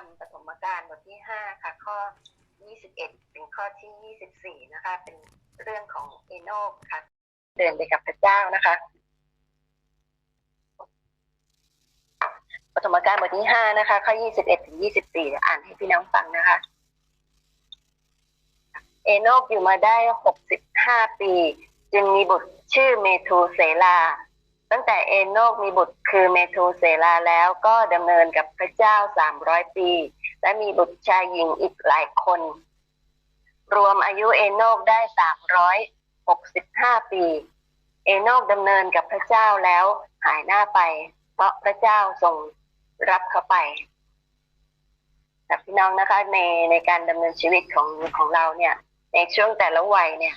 รมปฐมกาลบทที่ห้าค่ะ ข้อ 21 ถึงข้อที่ 24 นะคะ เป็นเรื่องของเอโนกค่ะ เดินไปกับพระเจ้านะคะ ปฐมกาลบทที่ห้านะคะ ข้อ 21 ถึง 24 อ่านให้พี่น้องฟังนะคะ เอโนกอยู่มาได้ 65 ปี จึงมีบุตรชื่อเมทูเซลา ตั้งแต่เอโนกมีบุตรคือเมทูเซลาแล้วก็ดำเนินกับพระเจ้า300ปี และมีบุตรชายหญิงอีกหลายคน รวมอายุเอโนกได้365ปี เอโนกดำเนินกับพระเจ้าแล้วหายหน้าไป เพราะพระเจ้าทรงรับเขาไปแต่พี่น้องนะคะในในการดำเนินชีวิตของของเราเนี่ย ในช่วงแต่ละวัยเนี่ย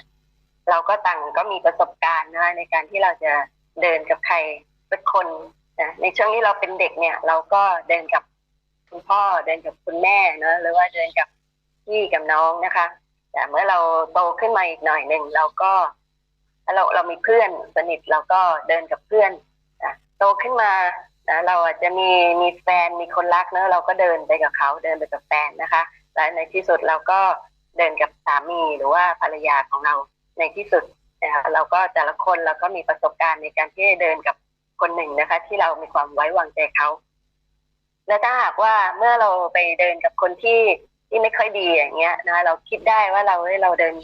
เราก็ต่างก็มีประสบการณ์นะคะในการที่เราจะ เดินกับใครสักคนนะในช่วงที่เราเป็นเด็กเนี่ย เราก็เดินกับคุณพ่อเดินกับคุณแม่เนะหรือว่าเดินกับพี่กับน้องนะคะ แต่เมื่อเราโตขึ้นมาอีกหน่อยหนึ่งเราก็เราเรามีเพื่อนสนิทเราก็เดินกับเพื่อนนะโตขึ้นมานะเราอาจจะมีมีแฟนมีคนรักเนอะเราก็เดินไปกับเขาเดินไปกับแฟนนะคะ และในที่สุดเราก็เดินกับสามีหรือว่าภรรยาของเราในที่สุด นะคะเราก็แต่ละคนเราก็มีประสบการณ์ในการที่เดินกับคนหนึ่งนะคะ ที่เรามีความไว้วางใจเขาและถ้าหากว่าเมื่อเราไปเดินกับคนที่ที่ไม่ค่อยดีอย่างเงี้ยนะเราคิดได้ว่าเราเฮ้ยเราเดิน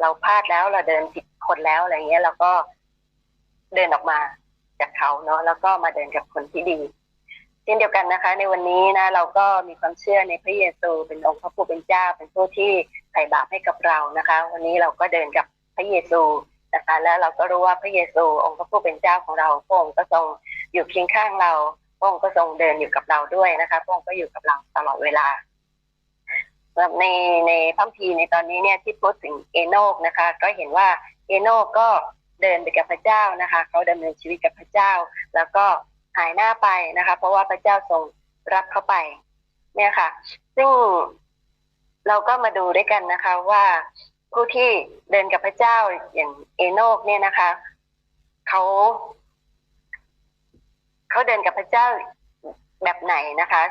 เราพลาดแล้วเราเดินผิดคนแล้วอะไรเงี้ยเราก็เดินออกมาจากเขาเนาะแล้วก็มาเดินกับคนที่ดีเช่นเดียวกันนะคะ ในวันนี้นะ เราก็มีความเชื่อในพระเยซูเป็นองค์พระผู้เป็นเจ้า เป็นผู้ที่ไถ่บาปให้กับเรานะคะ วันนี้เราก็เดินกับพระเยซู นะคะแล้วเราก็รู้ว่าพระเยซูองค์พระผู้เป็นเจ้าของเราพระองค์ก็ทรงอยู่เคียงข้างเราพระองค์ก็ทรงเดินอยู่กับเราด้วยนะคะพระองค์ก็อยู่กับเราตลอดเวลาในในพัมภีในตอนนี้เนี่ยที่พูดถึงเอโนกนะคะ ก็เห็นว่าเอโนกก็เดินไปกับพระเจ้านะคะ เขาดำเนินชีวิตกับพระเจ้า แล้วก็หายหน้าไปนะคะ เพราะว่าพระเจ้าทรงรับเขาไป เนี่ยค่ะ ซึ่งเราก็มาดูด้วยกันนะคะว่า ผู้ที่เดินกับพระเจ้าอย่างเอโนกเนี่ยนะคะเขาเขาเดินกับพระเจ้าแบบไหนนะคะ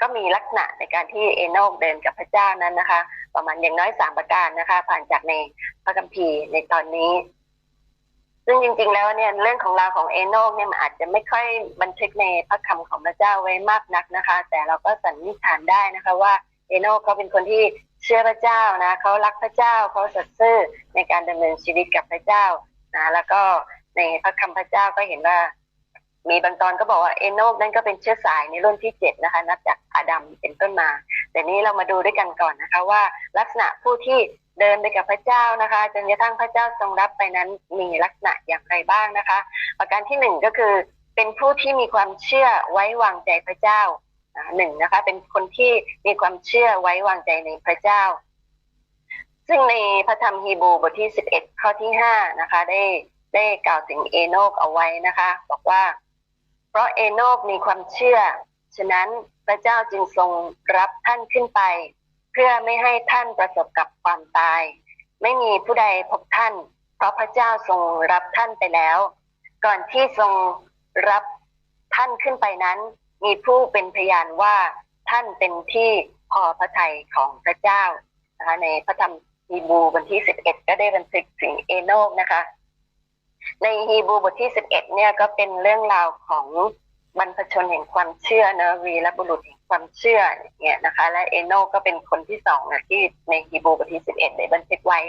ก็มีลักษณะในการที่เอโนกเดินกับพระเจ้านั้นนะคะ ประมาณอย่างน้อยสามประการนะคะ ผ่านจากในพระคัมภีร์ในตอนนี้ ซึ่งจริง ๆ แล้วเนี่ยเรื่องของราวของเอโนกเนี่ยมันอาจจะไม่ค่อยบันทึกในพระคำของพระเจ้าไว้มากนักนะคะ แต่เราก็สันนิษฐานได้นะคะ ว่าเอโนกเขาเป็นคนที่ เชื่อพระเจ้านะเขารักพระเจ้าเขาสัตย์ซื่อในการดำเนินชีวิตกับพระเจ้านะแล้วก็ในพระคำพระเจ้าก็เห็นว่า มีบางตอนก็บอกว่าเอโนกนั่นก็เป็นเชื้อสายในรุ่นที่เจ็ดนะคะ นับจากอาดัมเป็นต้นมา แต่นี้เรามาดูด้วยกันก่อนนะคะ ว่าลักษณะผู้ที่เดินไปกับพระเจ้านะคะจนกระทั่งพระเจ้าทรงรับไปนั้นมีลักษณะอย่างไรบ้างนะคะ ประการที่หนึ่งก็คือเป็นผู้ที่มีความเชื่อไว้วางใจพระเจ้า หนึ่งนะคะ เป็นคนที่มีความเชื่อไว้วางใจในพระเจ้า ซึ่งในพระธรรมฮีบูบทที่สิบเอ็ดข้อที่ห้านะคะ ได้ได้กล่าวถึงเอโนกเอาไว้นะคะ บอกว่า เพราะเอโนกมีความเชื่อ ฉะนั้นพระเจ้าจึงทรงรับท่านขึ้นไป เพื่อไม่ให้ท่านประสบกับความตาย ไม่มีผู้ใดพบท่าน เพราะพระเจ้าทรงรับท่านไปแล้ว ก่อนที่ทรงรับท่านขึ้นไปนั้น มีผู้เป็นพยานว่าท่านเป็นที่พอพระทัยของพระเจ้านะคะในพระธรรมฮีบูบทที่สิบเอ็ดก็ได้บันทึกถึงเอโนกนะคะ ในฮีบูบทที่สิบเอ็ดเนี่ยก็เป็นเรื่องราวของบรรพชนแห่งความเชื่อนะวีรบุรุษแห่งความเชื่อเนี่ยนะคะ และเอโนก็เป็นคนที่สองนะที่ในฮีบูบทที่สิบเอ็ดได้บันทึกไว้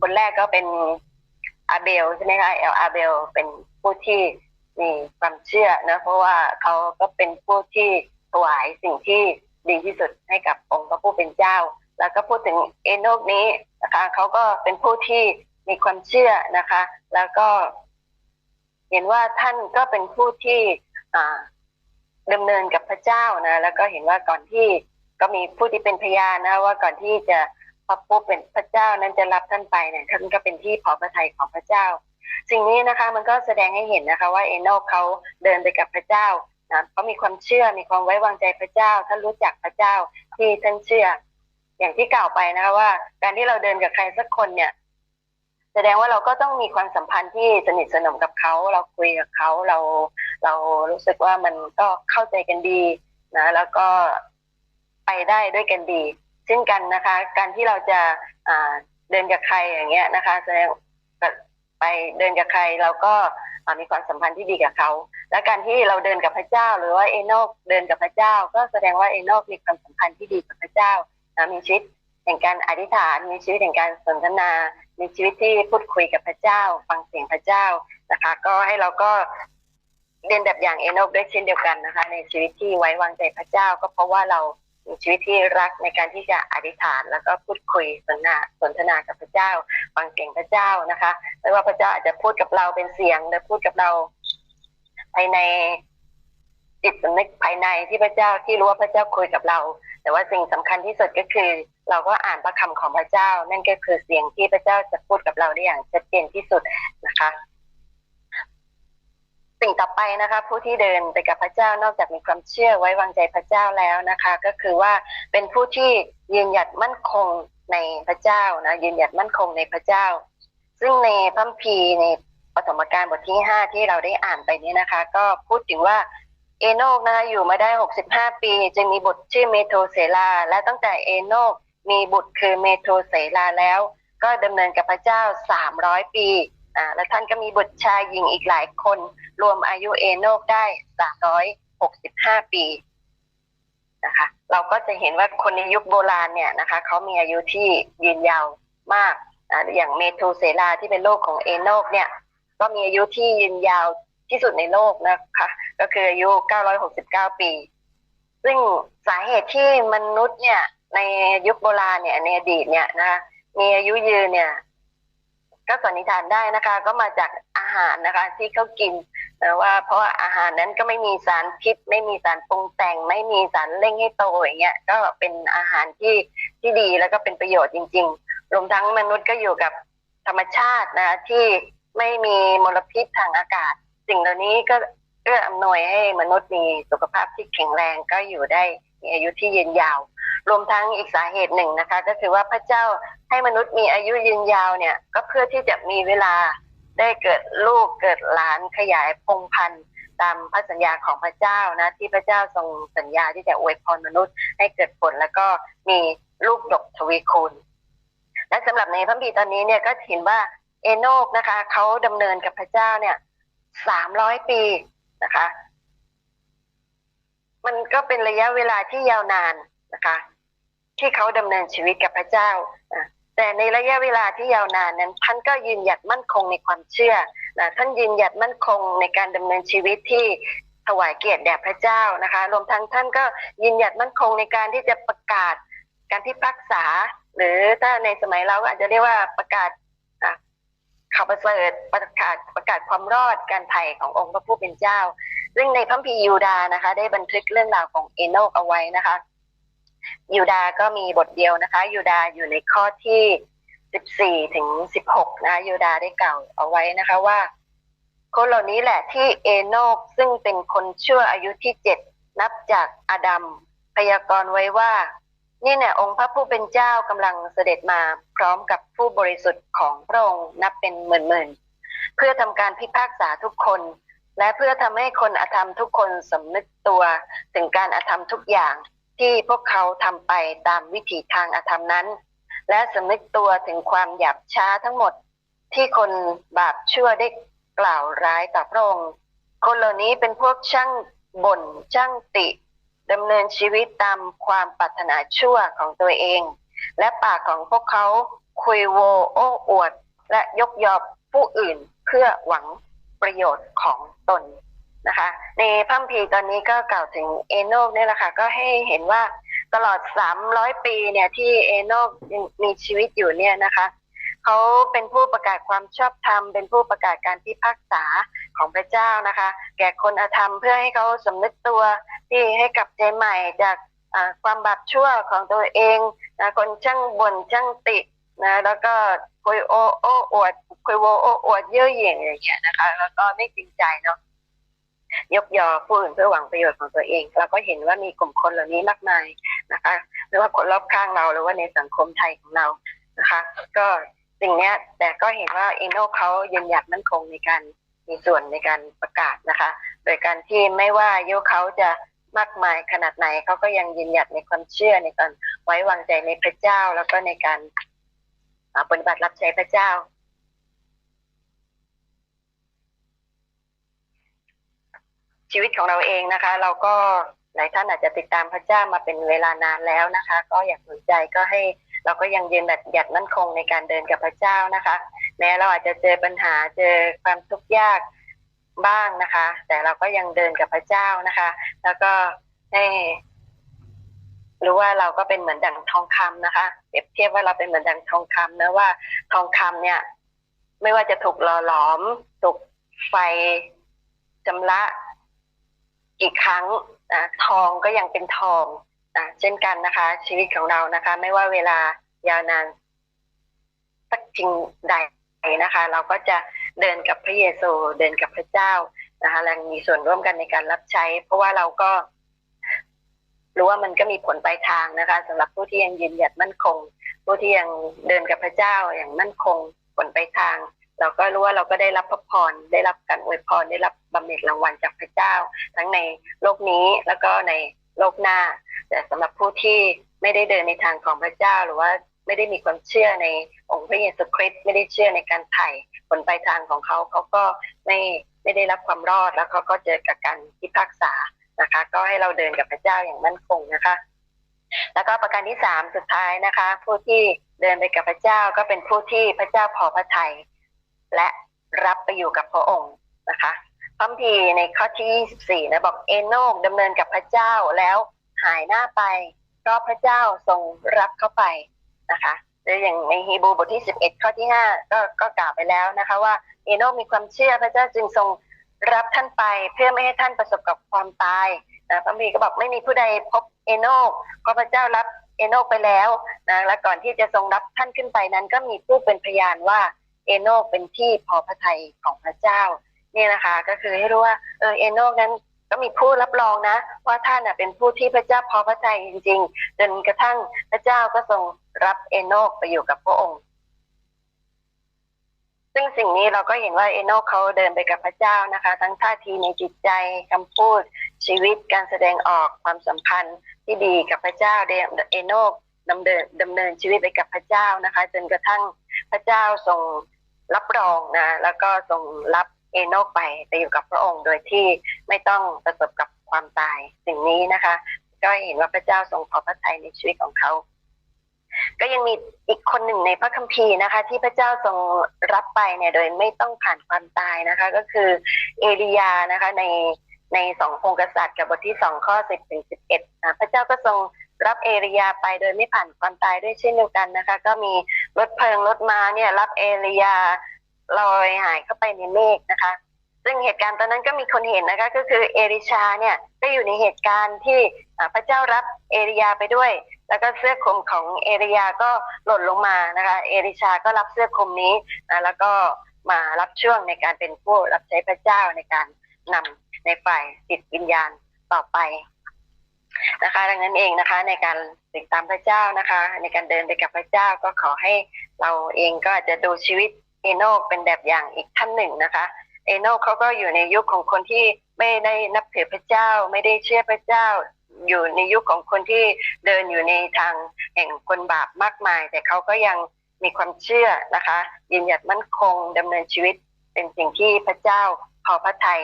คนแรกก็เป็นอาเบลใช่ไหมคะเอลอาเบลเป็นผู้ที่ มีความเชื่อนะเพราะว่าเขาก็เป็นผู้ที่ถวายสิ่งที่ดีที่สุดให้กับองค์พระผู้เป็นเจ้า แล้วก็พูดถึงเอโนกนี้นะคะเขาก็เป็นผู้ที่มีความเชื่อนะคะ แล้วก็ เห็นว่าท่านก็เป็นผู้ที่ดำเนินกับพระเจ้านะ แล้วก็เห็นว่าก่อนที่ก็มีผู้ที่เป็นพยานนะ ว่าก่อนที่จะพระผู้เป็นพระเจ้านั้นจะรับท่านไปเนี่ยท่านก็เป็นที่พอพระทัยของพระเจ้า สิ่งนี้นะคะมันก็แสดงให้เห็นนะคะว่าเอโนกเขาเดินไปกับพระเจ้านะเขามีความเชื่อมีความไว้วางใจพระเจ้าท่านรู้จักพระเจ้าที่ท่านเชื่อ อย่างที่กล่าวไปนะคะว่า การที่เราเดินกับใครสักคนเนี่ย แสดงว่าเราก็ต้องมีความสัมพันธ์ที่สนิทสนมกับเขา เราคุยกับเขาเรา เรารู้สึกว่ามันก็เข้าใจกันดีนะ แล้วก็ไปได้ด้วยกันดี เช่นกันนะคะ การที่เราจะเดินกับใครอย่างเงี้ยนะคะ แสดง ไปเดินกับใครเราก็มีความสัมพันธ์ที่ดีกับเขา และการที่เราเดินกับพระเจ้า หรือว่าเอโนกเดินกับพระเจ้า ก็แสดงว่าเอโนกมีความสัมพันธ์ที่ดีกับพระเจ้ามีชีวิตแห่งการอธิษฐาน มีชีวิตแห่งการสนทนา มีชีวิตที่พูดคุยกับพระเจ้า ฟังเสียงพระเจ้านะคะ ก็ให้เราก็เดินแบบอย่างเอโนกด้วยเช่นเดียวกันนะคะ ในชีวิตที่ไว้วางใจพระเจ้า ก็เพราะว่าเรา ชีวิตที่รักในการที่จะอธิษฐานแล้วก็พูดคุยสนทนาสนทนากับพระเจ้า ฟังเสียงพระเจ้านะคะไม่ว่าพระเจ้าอาจจะพูดกับเราเป็นเสียงหรือพูดกับเรา ภายในจิตสำนึกภายในที่พระเจ้าที่รู้ว่าพระเจ้าคุยกับเรา แต่ว่าสิ่งสำคัญที่สุดก็คือ เราก็อ่านพระคำของพระเจ้า นั่นก็คือเสียงที่พระเจ้าจะพูดกับเราได้อย่างชัดเจนที่สุดนะคะ สิ่งต่อไปนะคะผู้ที่เดินไปกับพระเจ้านอกจากมีความเชื่อไว้วางใจพระเจ้าแล้วนะคะ ก็คือว่าเป็นผู้ที่ยืนหยัดมั่นคงในพระเจ้านะยืนหยัดมั่นคงในพระเจ้า ซึ่งในพระพีในปฐมกาลบทที่ห้าที่เราได้อ่านไปนี้นะคะ ก็พูดถึงว่าเอโนกนะคะอยู่มาได้หกสิบห้าปี จึงมีบุตรชื่อเมโทเซลา และตั้งแต่เอโนกมีบุตรคือเมโทเซลาแล้ว ก็ดำเนินกับพระเจ้าสามร้อยปี อ่าและท่านก็มีบุตรชายหญิงอีกหลายคน รวมอายุเอโนกได้สามร้อยหกสิบห้าปีนะคะ เราก็จะเห็นว่าคนในยุคโบราณเนี่ยนะคะเขามีอายุที่ยืนยาวมากอย่างเมโทเซลาที่เป็นโลกของเอโนกเนี่ย ก็มีอายุที่ยืนยาวที่สุดในโลกนะคะ ก็คืออายุ 969 ปี ซึ่งสาเหตุที่มนุษย์เนี่ยในยุคโบราณเนี่ยในอดีตเนี่ยนะมีอายุยืนเนี่ย ก็สันนิษฐานได้นะคะ ก็มาจากอาหารนะคะ ที่เขากินแต่ว่าเพราะอาหารนั้นก็ไม่มีสารพิษ ไม่มีสารปรุงแต่ง ไม่มีสารเร่งให้โตอย่างเงี้ยก็เป็นอาหารที่ที่ดีแล้วก็เป็นประโยชน์จริง ๆ รวมทั้งมนุษย์ก็อยู่กับธรรมชาตินะที่ไม่มีมลพิษทางอากาศ สิ่งเหล่านี้ก็เอื้ออำนวยให้มนุษย์มีสุขภาพที่แข็งแรงก็อยู่ได้มีอายุที่ยืนยาว รวมทั้งอีกสาเหตุหนึ่งนะคะ ก็คือว่าพระเจ้าให้มนุษย์มีอายุยืนยาวเนี่ย ก็เพื่อที่จะมีเวลาได้เกิดลูกเกิดหลานขยายพงพันธุ์ตามพระสัญญาของพระเจ้านะ ที่พระเจ้าทรงสัญญาที่จะอวยพรมนุษย์ ให้เกิดผลแล้วก็มีลูกดกทวีคูณและสำหรับในพระบีตอนนี้เนี่ยก็เห็นว่าเอโนกนะคะเขาดำเนินกับพระเจ้าเนี่ยสามร้อยปีนะคะ มันก็เป็นระยะเวลาที่ยาวนานนะคะ ที่เขาดำเนินชีวิตกับพระเจ้า แต่ในระยะเวลาที่ยาวนานนั้น ท่านก็ยืนหยัดมั่นคงในความเชื่อนะท่านยืนหยัดมั่นคงในการดำเนินชีวิตที่ถวายเกียรติแด่พระเจ้านะคะ รวมทั้งท่านก็ยืนหยัดมั่นคงในการที่จะประกาศการพิพากษา หรือถ้าในสมัยเราก็อาจจะเรียกว่าประกาศข่าวประเสริฐประกาศประกาศความรอดการไถ่ขององค์พระผู้เป็นเจ้า ซึ่งในพระพียูดานะคะ ได้บันทึกเรื่องราวของเอโนกเอาไว้นะคะ ยูดาก็มีบทเดียวนะคะ ยูดาอยู่ในข้อที่สิบสี่ถึงสิบหกนะยูดาได้กล่าวเอาไว้นะคะว่า คนเหล่านี้แหละที่เอโนกซึ่งเป็นคนชั่วอายุที่เจ็ดนับจากอาดัมพยากรณ์ไว้ว่า นี่เนี่ยองค์พระผู้เป็นเจ้ากำลังเสด็จมาพร้อมกับผู้บริสุทธิ์ของพระองค์นับเป็นหมื่นๆเพื่อทำการพิพากษาทุกคน และเพื่อทำให้คนอธรรมทุกคนสำนึกตัวถึงการอธรรมทุกอย่าง ที่พวกเขาทำไปตามวิถีทางอธรรมนั้น และสำนึกตัวถึงความหยาบช้าทั้งหมดที่คนบาปชั่วได้กล่าวร้ายต่อพระองค์ คนเหล่านี้เป็นพวกช่างบ่นช่างติดำเนินชีวิตตามความปรารถนาชั่วของตัวเอง และปากของพวกเขาคุยโวโอ้อวด และยกยอผู้อื่นเพื่อหวังประโยชน์ของตน นะคะ ในพัมพีตอนนี้ก็กล่าวถึงเอโนกนี่แหละค่ะก็ให้เห็นว่าตลอดสามร้อยปีเนี่ยที่เอโนกมีชีวิตอยู่เนี่ยนะคะเขาเป็นผู้ประกาศความชอบธรรม เป็นผู้ประกาศการพิพากษาของพระเจ้านะคะ แก่คนอธรรมเพื่อให้เขาสำนึกตัวที่ให้กลับใจใหม่จากความบาปชั่วของตัวเองนะคนช่างบ่นช่างตินะแล้วก็คุยโอโอ้อวดคุยโวโอ้อวดเย่อหยิ่งอย่างเงี้ยนะคะ แล้วก็ไม่จริงใจเนาะ ยกยอผู้อื่นเพื่อหวังประโยชน์ของตัวเอง เราก็เห็นว่ามีกลุ่มคนเหล่านี้มากมายนะคะไม่ว่าคนรอบข้างเราหรือว่าในสังคมไทยของเรานะคะ ก็สิ่งนี้แต่ก็เห็นว่าเอโนเขายืนหยัดมั่นคงในการมีส่วนในการประกาศนะคะ โดยการที่ไม่ว่ายุเขาจะมากมายขนาดไหนเขาก็ยังยืนหยัดในความเชื่อในการไว้วางใจในพระเจ้าแล้วก็ในการปฏิบัติรับใช้พระเจ้า ชีวิตของเราเองนะคะ เราก็หลายท่านอาจจะติดตามพระเจ้ามาเป็นเวลานานแล้วนะคะ ก็อยากสนใจก็ให้เราก็ยังยืนหยัดมั่นคงในการเดินกับพระเจ้านะคะ แม้เราอาจจะเจอปัญหาเจอความทุกข์ยากบ้างนะคะ แต่เราก็ยังเดินกับพระเจ้านะคะ แล้วก็ให้รู้ว่าเราก็เป็นเหมือนดั่งทองคำนะคะเปรียบเทียบว่าเราเป็นเหมือนดั่งทองคำนะว่าทองคำเนี่ย ไม่ว่าจะถูกหล่อหลอมถูกไฟจำละ กี่ครั้งนะทองก็ยังเป็นทองนะเช่นกันนะคะ ชีวิตของเรานะคะ ไม่ว่าเวลายาวนานสักจริงใดนะคะ เราก็จะเดินกับพระเยซูเดินกับพระเจ้านะคะและมีส่วนร่วมกันในการรับใช้ เพราะว่าเราก็รู้ว่ามันก็มีผลปลายทางนะคะสำหรับผู้ที่ยังยืนหยัดมั่นคง ผู้ที่ยังเดินกับพระเจ้าอย่างมั่นคงผลปลายทาง เราก็รู้ว่าเราก็ได้รับพระพรได้รับการอวยพรได้รับบำเหน็จรางวัลจากพระเจ้า ทั้งในโลกนี้แล้วก็ในโลกหน้า แต่สำหรับผู้ที่ไม่ได้เดินในทางของพระเจ้าหรือว่าไม่ได้มีความเชื่อในองค์พระเยซูคริสต์ไม่ได้เชื่อในการไถ่ผลปลายทางของเขาเขาก็ไม่ไม่ได้รับความรอดแล้วเขาก็เจอกับการพิพากษานะคะ ก็ให้เราเดินกับพระเจ้าอย่างมั่นคงนะคะ แล้วก็ประการที่สามสุดท้ายนะคะ ผู้ที่เดินไปกับพระเจ้าก็เป็นผู้ที่พระเจ้าพอพระทัย และรับไปอยู่กับพระองค์นะคะพระพีในข้อที่24นะบอกเอโนกดำเนินกับพระเจ้าแล้วหายหน้าไปเพราะพระเจ้าทรงรับเข้าไปนะคะหรืออย่างในฮีบรูบทที่ 11 ข้อที่ 5 ก็ก็กล่าวไปแล้วนะคะว่าเอโนกมีความเชื่อพระเจ้าจึงทรงรับท่านไปเพื่อไม่ให้ท่านประสบกับความตายนะพระบีก็บอกไม่มีผู้ใดพบเอโนกเพราะพระเจ้ารับเอโนกไปแล้วนะและก่อนที่จะทรงรับท่านขึ้นไปนั้น ก็มีผู้เป็นพยานว่า เอโนกเป็นที่พอพระทัยของพระเจ้า เนี่ยนะคะ ก็คือให้รู้ว่าเออเอโนกนั้นก็มีผู้รับรองนะ ว่าท่านเป็นผู้ที่พระเจ้าพอพระทัยจริง ๆ จนกระทั่งพระเจ้าก็ทรงรับเอโนกไปอยู่กับพระองค์ ซึ่งสิ่งนี้เราก็เห็นว่าเอโนกเขาเดินไปกับพระเจ้านะคะ ทั้งท่าทีในจิตใจคำพูด ชีวิตการแสดงออกความสัมพันธ์ที่ดีกับพระเจ้าเอโนกดำเนินดำเนินชีวิตไปกับพระเจ้านะคะ จนกระทั่งพระเจ้าทรง รับรองนะ แล้วก็ทรงรับเอโนกไปไปอยู่กับพระองค์โดยที่ไม่ต้องประสบกับความตายสิ่งนี้นะคะ ก็เห็นว่าพระเจ้าทรงพอพระทัยในชีวิตของเขา ก็ยังมีอีกคนหนึ่งในพระคัมภีร์นะคะ ที่พระเจ้าทรงรับไปเนี่ยโดยไม่ต้องผ่านความตายนะคะ ก็คือเอลียานะคะในในสองพงกษัตริย์กับบทที่สองข้อสิบถึงสิบเอ็ดนะพระเจ้าก็ทรงรับเอลียาไปโดยไม่ผ่านความตายด้วยเช่นเดียวกันนะคะ ก็มี รถเพลิงรถมาเนี่ยรับเอลียาลอยหายเข้าไปในเมฆนะคะ ซึ่งเหตุการณ์ตอนนั้นก็มีคนเห็นนะคะ ก็คือเอริชาเนี่ยก็อยู่ในเหตุการณ์ที่พระเจ้ารับเอริยาไปด้วย แล้วก็เสื้อคลุมของเอริยาก็หล่นลงมานะคะ เอริชาก็รับเสื้อคลุมนี้นะแล้วก็มารับช่วงในการเป็นผู้รับใช้พระเจ้าในการนำในฝ่ายจิตวิญญาณต่อไป นะคะ ดังนั้นเองนะคะ ในการติดตามพระเจ้านะคะ ในการเดินไปกับพระเจ้าก็ขอให้เราเองก็อาจจะดูชีวิตเอโนกเป็นแบบอย่างอีกท่านหนึ่งนะคะ เอโนกเขาก็อยู่ในยุคของคนที่ไม่ได้นับถือพระเจ้า ไม่ได้เชื่อพระเจ้า อยู่ในยุคของคนที่เดินอยู่ในทางแห่งคนบาปมากมาย แต่เขาก็ยังมีความเชื่อนะคะยืนหยัดมั่นคงดำเนินชีวิตเป็นสิ่งที่พระเจ้าพอพระทัย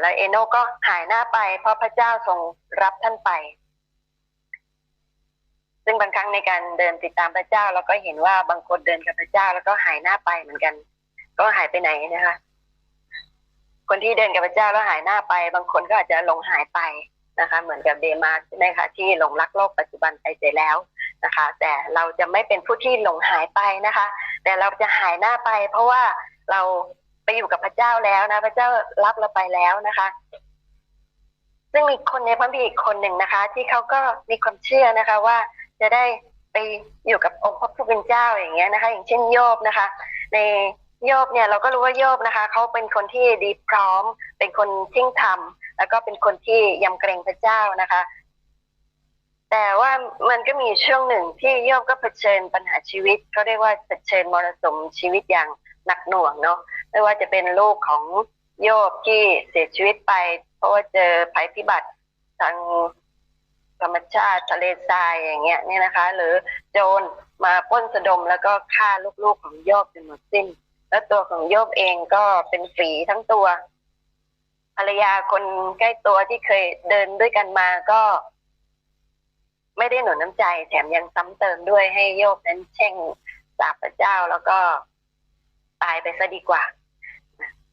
แล้วเอโนก็หายหน้าไป เพราะพระเจ้าทรงรับท่านไป ซึ่งบางครั้งในการเดินติดตามพระเจ้าเราก็เห็นว่าบางคนเดินกับพระเจ้าแล้วก็หายหน้าไปเหมือนกัน ก็หายไปไหนนะคะ คนที่เดินกับพระเจ้าแล้วหายหน้าไป บางคนก็อาจจะหลงหายไปนะคะ เหมือนกับเดมาใช่ไหมคะที่หลงรักโลกปัจจุบันไปเสียแล้วนะคะ แต่เราจะไม่เป็นผู้ที่หลงหายไปนะคะ แต่เราจะหายหน้าไป เพราะว่าเรา อยู่กับพระเจ้าแล้วนะ พระเจ้ารับเราไปแล้วนะคะ ซึ่งมีคนในพระบีอีกคนหนึ่งนะคะ ที่เขาก็มีความเชื่อนะคะ ว่าจะได้ไปอยู่กับองค์พระผู้เป็นเจ้าอย่างเงี้ยนะคะ อย่างเช่นโยบนะคะ ในโยบเนี่ยเราก็รู้ว่าโยบนะคะเขาเป็นคนที่ดีพร้อม เป็นคนทิ้งธรรม แล้วก็เป็นคนที่ยำเกรงพระเจ้านะคะ แต่ว่ามันก็มีช่วงหนึ่งที่โยบก็เผชิญปัญหาชีวิตเขาเรียกว่าเผชิญมรสุมชีวิตอย่าง หนักหน่วงเนาะไม่ว่าจะเป็นลูกของโยบที่เสียชีวิตไป เพราะว่าเจอภัยพิบัติทางธรรมชาติทะเลทรายอย่างเงี้ยเนี่ยนะคะ หรือโจรมาป้นสะดมแล้วก็ฆ่าลูกๆของโยบจนหมดสิ้น แล้วตัวของโยบเองก็เป็นฝีทั้งตัวภรรยาคนใกล้ตัวที่เคยเดินด้วยกันมาก็ ไม่ได้หนุนน้ำใจ แถมยังซ้ำเติมด้วยให้โยบนั้นแช่งสาปพระเจ้าแล้วก็ ตายไปซะดีกว่า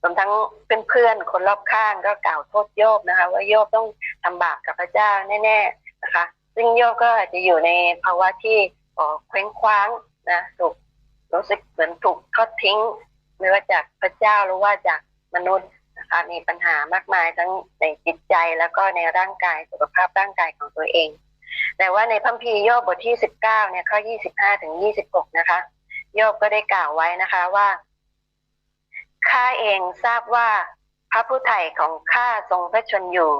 รวมทั้งเพื่อนๆคนรอบข้างก็กล่าวโทษโยบนะคะ ว่าโยบต้องทำบาปกับพระเจ้าแน่ๆนะคะ ซึ่งโยบก็จะอยู่ในภาวะที่เคว้งคว้างนะถูกรู้สึกเหมือนถูกทอดทิ้ง ไม่ว่าจากพระเจ้าหรือว่าจากมนุษย์นะคะมีปัญหามากมายทั้งในจิตใจแล้วก็ในร่างกายสุขภาพร่างกายของตัวเอง แต่ว่าในพัมพีโยบบทที่สิบเก้าเนี่ยข้อยี่สิบห้าถึงยี่สิบหกนะคะ โยบก็ได้กล่าวไว้นะคะว่า ข้าเองทราบว่าพระผู้ไถ่ของข้าทรงพระชนอยู่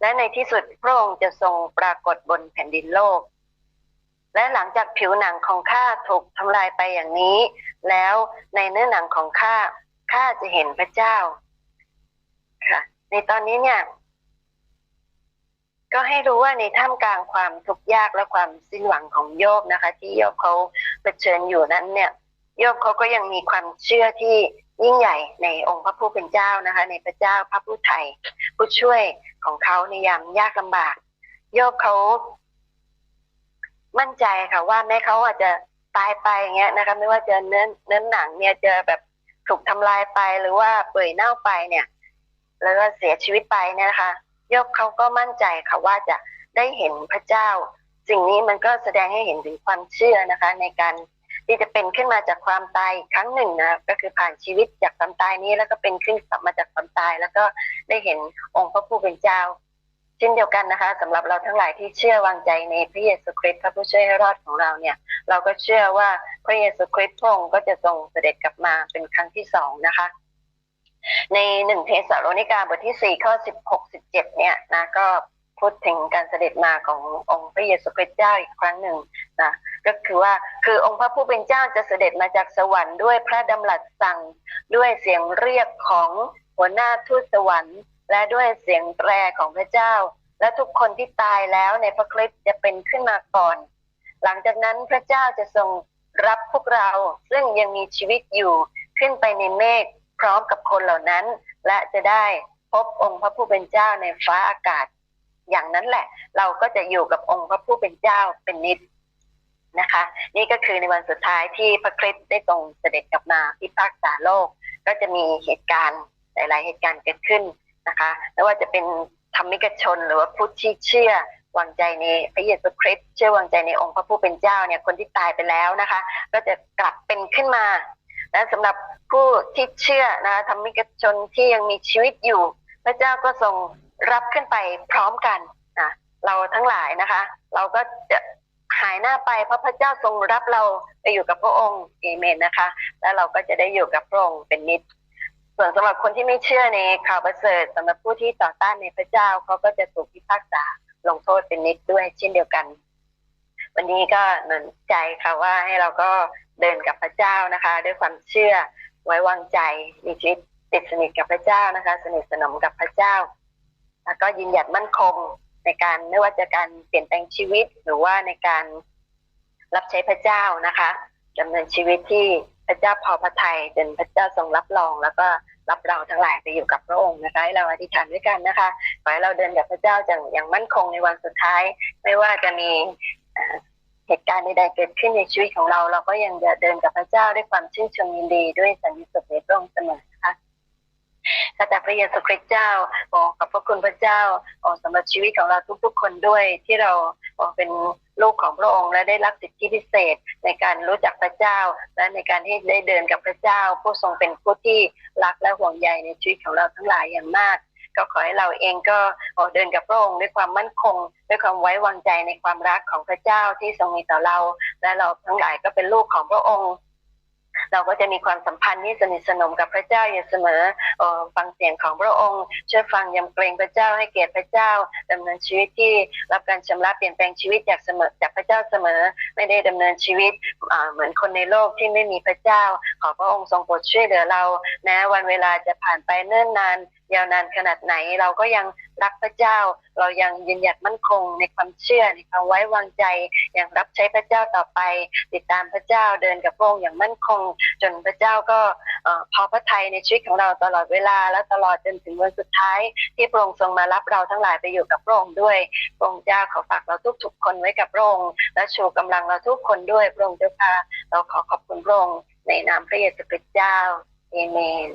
และในที่สุดพระองค์จะทรงปรากฏบนแผ่นดินโลก และหลังจากผิวหนังของข้าถูกทำลายไปอย่างนี้ แล้วในเนื้อหนังของข้าข้าจะเห็นพระเจ้าค่ะ ในตอนนี้เนี่ย ก็ให้รู้ว่าในท่ามกลางความทุกข์ยากและความสิ้นหวังของโยบนะคะ ที่โยบเขาเผชิญอยู่นั้นเนี่ยโยบเขาก็ยังมีความเชื่อที่ ยิ่งใหญ่ในองค์พระผู้เป็นเจ้านะคะ ในพระเจ้าพระผู้ไถ่ผู้ช่วยของเขาในยามยากลำบาก โยบเขา มั่นใจค่ะ ว่าแม้เขาอาจจะตายไปอย่างเงี้ยนะคะ ไม่ว่าจะเนื้อเนื้อหนังเนี่ยจะแบบถูกทำลายไปหรือว่าเปื่อยเน่าไปเนี่ย แล้วก็เสียชีวิตไปเนี่ยนะคะโยบเขาก็มั่นใจค่ะว่าจะได้เห็นพระเจ้า สิ่งนี้มันก็แสดงให้เห็นถึงความเชื่อนะคะ ในการ ที่จะเป็นขึ้นมาจากความตายครั้งหนึ่งนะก็คือผ่านชีวิตจากความตายนี้ แล้วก็เป็นขึ้นกลับมาจากความตาย แล้วก็ได้เห็นองค์พระผู้เป็นเจ้า เช่นเดียวกันนะคะสำหรับเราทั้งหลายที่เชื่อวางใจในพระเยซูคริสต์พระผู้ช่วยให้รอดของเราเนี่ย เราก็เชื่อว่าพระเยซูคริสต์พระองค์ก็จะทรงเสด็จกลับมาเป็นครั้งที่สองนะคะในหนึ่งเทสโลนิกาบทที่สี่ข้อสิบหกสิบเจ็ดเนี่ยนะก็พูดถึงการเสด็จมาขององค์พระเยซูคริสต์เจ้าอีกครั้งหนึ่งนะ ก็คือว่าคือองค์พระผู้เป็นเจ้าจะเสด็จมาจากสวรรค์ด้วยพระดำรัสสั่งด้วยเสียงเรียกของหัวหน้าทูตสวรรค์ และด้วยเสียงแตรของพระเจ้า และทุกคนที่ตายแล้วในพระคริสต์จะเป็นขึ้นมาก่อน หลังจากนั้นพระเจ้าจะทรงรับพวกเราซึ่งยังมีชีวิตอยู่ขึ้นไปในเมฆพร้อมกับคนเหล่านั้น และจะได้พบองค์พระผู้เป็นเจ้าในฟ้าอากาศ อย่างนั้นแหละ เราก็จะอยู่กับองค์พระผู้เป็นเจ้าเป็นนิจ นะคะ นี่ก็คือในวันสุดท้ายที่พระคริสต์ได้ทรงเสด็จกลับมาที่ภาคษาโลก ก็จะมีเหตุการณ์หลาย ๆ เหตุการณ์เกิดขึ้นนะคะไม่ว่าจะเป็นธรรมิกชนหรือว่าผู้ที่เชื่อวางใจในพระเยซูคริสต์เชื่อวางใจในองค์พระผู้เป็นเจ้าเนี่ยคนที่ตายไปแล้วนะคะ ก็จะกลับเป็นขึ้นมาและสำหรับผู้ที่เชื่อนะธรรมิกชนที่ยังมีชีวิตอยู่ พระเจ้าก็ทรงรับขึ้นไปพร้อมกันนะเราทั้งหลายนะคะ เราก็จะ หายหน้าไปเพราะพระเจ้าทรงรับเราไปอยู่กับพระองค์เอเมนนะคะ แล้วเราก็จะได้อยู่กับพระองค์เป็นนิจส่วนสำหรับคนที่ไม่เชื่อในข่าวประเสริฐสำหรับผู้ที่ต่อต้านในพระเจ้าเขาก็จะถูกพิพากษาลงโทษเป็นนิจด้วยเช่นเดียวกัน วันนี้ก็หนุนใจค่ะว่าให้เราก็เดินกับพระเจ้านะคะ ด้วยความเชื่อไว้วางใจมีชีวิตติดสนิทกับพระเจ้านะคะ สนิทสนมกับพระเจ้า แล้วก็ยืนหยัดมั่นคง ในการไม่ว่าจะการเปลี่ยนแปลงชีวิตหรือว่าในการรับใช้พระเจ้านะคะดำเนินชีวิตที่พระเจ้าพอพระทัยจนพระเจ้าทรงรับรอง แล้วก็รับเราทั้งหลายไปอยู่กับพระองค์นะคะให้เราอธิษฐานด้วยกันนะคะขอให้เราเดินกับพระเจ้าอย่างอย่างมั่นคงในวันสุดท้าย ไม่ว่าจะมีเหตุการณ์ใดๆเกิดขึ้นในชีวิตของเรา เราก็ยังจะเดินกับพระเจ้าด้วยความชื่นชมยินดีด้วยสันติสุขในพระองค์เสมอ พระเยซูคริสต์เจ้าขอขอบพระคุณพระเจ้าขอสำหรับชีวิตของเราทุกๆ คนด้วยที่เราเป็นลูกของพระองค์และได้รับสิทธิพิเศษในการรู้จักพระเจ้า และในการที่ได้เดินกับพระเจ้า ผู้ทรงเป็นผู้ที่รักและห่วงใยในชีวิตของเราทั้งหลายอย่างมากก็ขอให้เราเองก็เดินกับพระองค์ด้วยความมั่นคง ด้วยความไว้วางใจในความรักของพระเจ้าที่ทรงมีต่อเรา และเราทั้งหลายก็เป็นลูกของพระองค์ เราก็จะมีความสัมพันธ์ที่สนิทสนมกับพระเจ้าอยู่เสมอฟังเสียงของพระองค์ช่วยฟังยำเกรงพระเจ้าให้เกียรติพระเจ้าดำเนินชีวิตที่รับการชำระเปลี่ยนแปลงชีวิตจากเสมอจากพระเจ้าเสมอ ไม่ได้ดำเนินชีวิตเหมือนคนในโลกที่ไม่มีพระเจ้า ขอพระองค์ทรงโปรดช่วยเหลือเราแม้วันเวลาจะผ่านไปเนิ่นนานยาวนานขนาดไหนเราก็ยัง รักพระเจ้า เรายังยืนหยัดมั่นคงในความเชื่อในความไว้วางใจอย่างรับใช้พระเจ้าต่อไป ติดตามพระเจ้าเดินกับพระองค์อย่างมั่นคง จนพระเจ้าก็พอพระทัยในชีวิตของเราตลอดเวลา และตลอดจนถึงวันสุดท้าย ที่พระองค์ทรงมารับเราทั้งหลายไปอยู่กับพระองค์ด้วยพระองค์เจ้าขอฝากเราทุกๆคนไว้กับพระองค์และชูกำลังเราทุกคนด้วยพระองค์เจ้าค่ะเราขอขอบคุณพระองค์ในนามพระเยซูคริสต์เจ้าเอเมน